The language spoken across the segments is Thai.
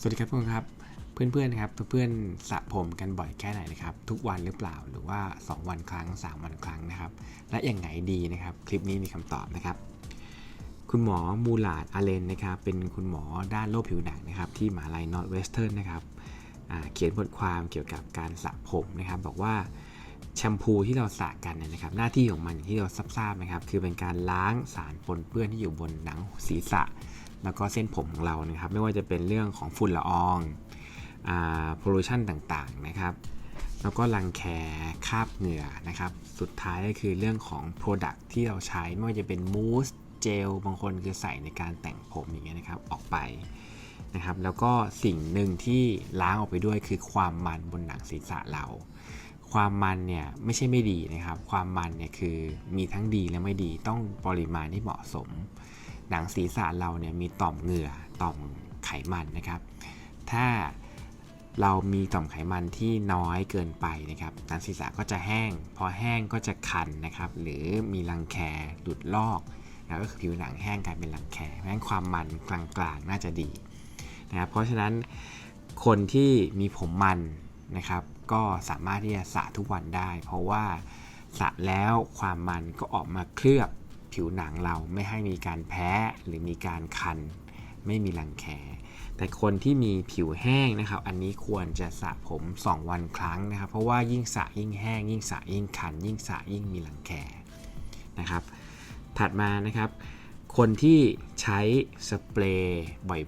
สวัสดีครับทุกคนครับ เพื่อนๆนะครับเพื่อนๆสระผมกันบ่อยแค่ไหนนะครับ ทุกวันหรือเปล่าหรือว่า 2 วันครั้ง 3 วันครั้งนะครับ และอย่างไงดีนะครับ คลิปนี้มีคำตอบนะครับ คุณหมอมูลาดอาเลนนะครับ เป็นคุณหมอด้านโรคผิวหนังนะครับ ที่มหาลัยนอร์ทเวสเทิร์นนะครับเขียนบทความเกี่ยวกับการสระผมนะครับ บอกว่าแชมพูที่เราสระกันเนี่ยนะครับ หน้าที่ของมันอย่างที่เราทราบๆนะครับ คือเป็นการล้างสารปนเปื้อนที่อยู่บนหนังศีรษะ แล้วก็เส้นผมของเรานะครับ ไม่ว่าจะเป็นเรื่องของฝุ่นละอองโพลูชันต่างๆนะครับ แล้วก็รังแคคราบเหงื่อนะครับ สุดท้ายก็คือเรื่องของ Product ที่เราใช้ไม่ว่าจะเป็นมูสเจลบางคนคือใส่ในการแต่งผมอย่างเงี้ยนะครับออกไปนะครับ แล้วก็สิ่งหนึ่งที่ล้างออกไปด้วยคือความมันบนหนังศีรษะเรา ความมันเนี่ยไม่ใช่ไม่ดีนะครับ ความมันเนี่ยคือมีทั้งดีและไม่ดีต้องปริมาณที่เหมาะสม หนังศีรษะเราเนี่ยมีต่อมเหงื่อต่อมไขมันนะครับ ถ้าเรามีต่อมไขมันที่น้อยเกินไปนะครับหนังศีรษะก็จะแห้ง พอแห้งก็จะคันนะครับ หรือมีรังแคหลุดลอกนะก็คือผิวหนังแห้งกลายเป็นรังแคเพราะฉะนั้นความมันกลางๆน่าจะดีนะครับเพราะฉะนั้นคนที่มีผมมันนะครับ ก็สามารถที่จะสระทุกวันได้ เพราะว่าสระแล้วความมันก็ออกมาเคลือบ ผิวหนังเราไม่ให้มีการแพ้หรือมีการคัน ไม่มีรังแค แต่คนที่มีผิวแห้งนะครับ อันนี้ควรจะสระผม 2 วันครั้งนะครับ เพราะว่ายิ่งสระยิ่งแห้ง ยิ่งสระยิ่งคัน ยิ่งสระยิ่งมีรังแคนะครับ ถัดมานะครับคนที่ใช้สเปรย์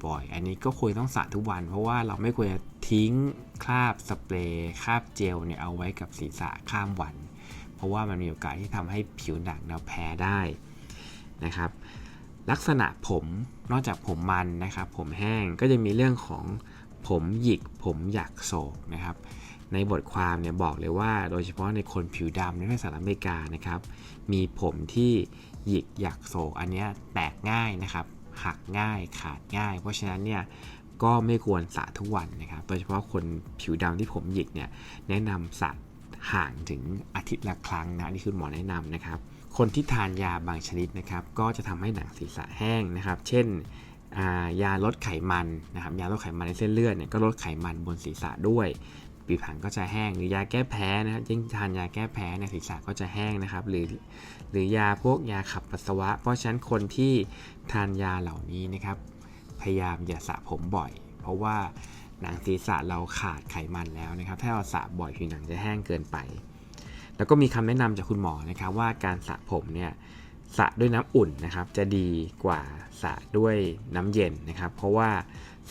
บ่อยๆ อันนี้ก็ควรต้องสระทุกวัน เพราะว่าเราไม่ควรจะทิ้งคราบสเปรย์คราบเจลเนี่ยเอาไว้กับศีรษะข้ามวัน เพราะว่ามันมีโอกาสที่ทำให้ผิวหนังเราแพ้ได้นะครับ ลักษณะผมนอกจากผมมันนะครับ ผมแห้งก็จะมีเรื่องของผมหยิกผมหยักโศกนะครับ ในบทความเนี่ยบอกเลยว่า โดยเฉพาะในคนผิวดำในสหรัฐอเมริกานะครับ มีผมที่หยิกหยักโศกอันเนี้ยแตกง่ายนะครับ หักง่ายขาดง่าย เพราะฉะนั้นเนี่ยก็ไม่ควรสระทุกวันนะครับ โดยเฉพาะคนผิวดำที่ผมหยิกเนี่ยแนะนำสระ ห่างถึงอาทิตย์ละครั้งนะนี่คือหมอแนะนำนะครับ คนที่ทานยาบางชนิดนะครับ ก็จะทำให้หนังศีรษะแห้งนะครับ เช่นายาลดไขมันนะครับ ยาลดไขมันในเส้นเลือดเนี่ยก็ลดไขมันบนศีรษะด้วยผิวหนังก็จะแห้งหรือยาแก้แพ้นะครับยิ่งทานยาแก้แพ้เนี่ยศีรษะก็จะแห้งนะครับ หรือหรือยาพวกยาขับปัสสาวะ เพราะฉะนั้นคนที่ทานยาเหล่านี้นะครับ พยายามอย่าสระผมบ่อย เพราะว่า หนังศีรษะเราขาดไขมันแล้วนะครับ ถ้าเราสระบ่อยผิวหนังจะแห้งเกินไป แล้วก็มีคำแนะนำจากคุณหมอนะครับว่าการสระผมเนี่ยสระด้วยน้ำอุ่นนะครับ จะดีกว่าสระด้วยน้ำเย็นนะครับ เพราะว่า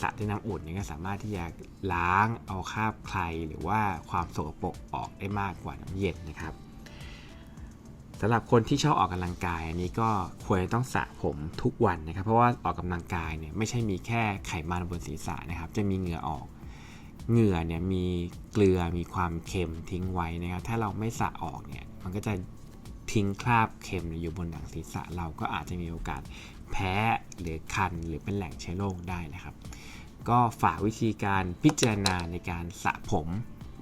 สระด้วยน้ำอุ่นเนี่ยก็สามารถที่จะล้างเอาคราบใครหรือว่าความสกปรกออกได้มากกว่าน้ำเย็นนะครับ สำหรับคนที่ชอบออกกำลังกาย อันนี้ก็ควรต้องสระผมทุกวันนะครับ เพราะว่าออกกำลังกายเนี่ยไม่ใช่มีแค่ไขมันบนศีรษะนะครับ จะมีเหงื่อออก เหงื่อเนี่ยมีเกลือมีความเค็มทิ้งไว้นะครับ ถ้าเราไม่สระออกเนี่ยมันก็จะทิ้งคราบเค็มอยู่บนหนังศีรษะเราก็อาจจะมีโอกาสแพ้หรือคันหรือเป็นแหล่งเชื้อโรคได้นะครับ ก็ฝากวิธีการพิจารณาในการสระผม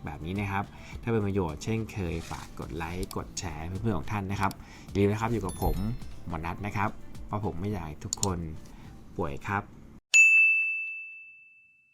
แบบนี้นะครับ ถ้าเป็นประโยชน์เช่นเคยฝากกดไลค์กดแชร์เพื่อนๆของท่านนะครับอย่าลืมนะครับอยู่กับผมหมอนัทนะครับ เพราะผมไม่อยากทุกคนป่วยครับ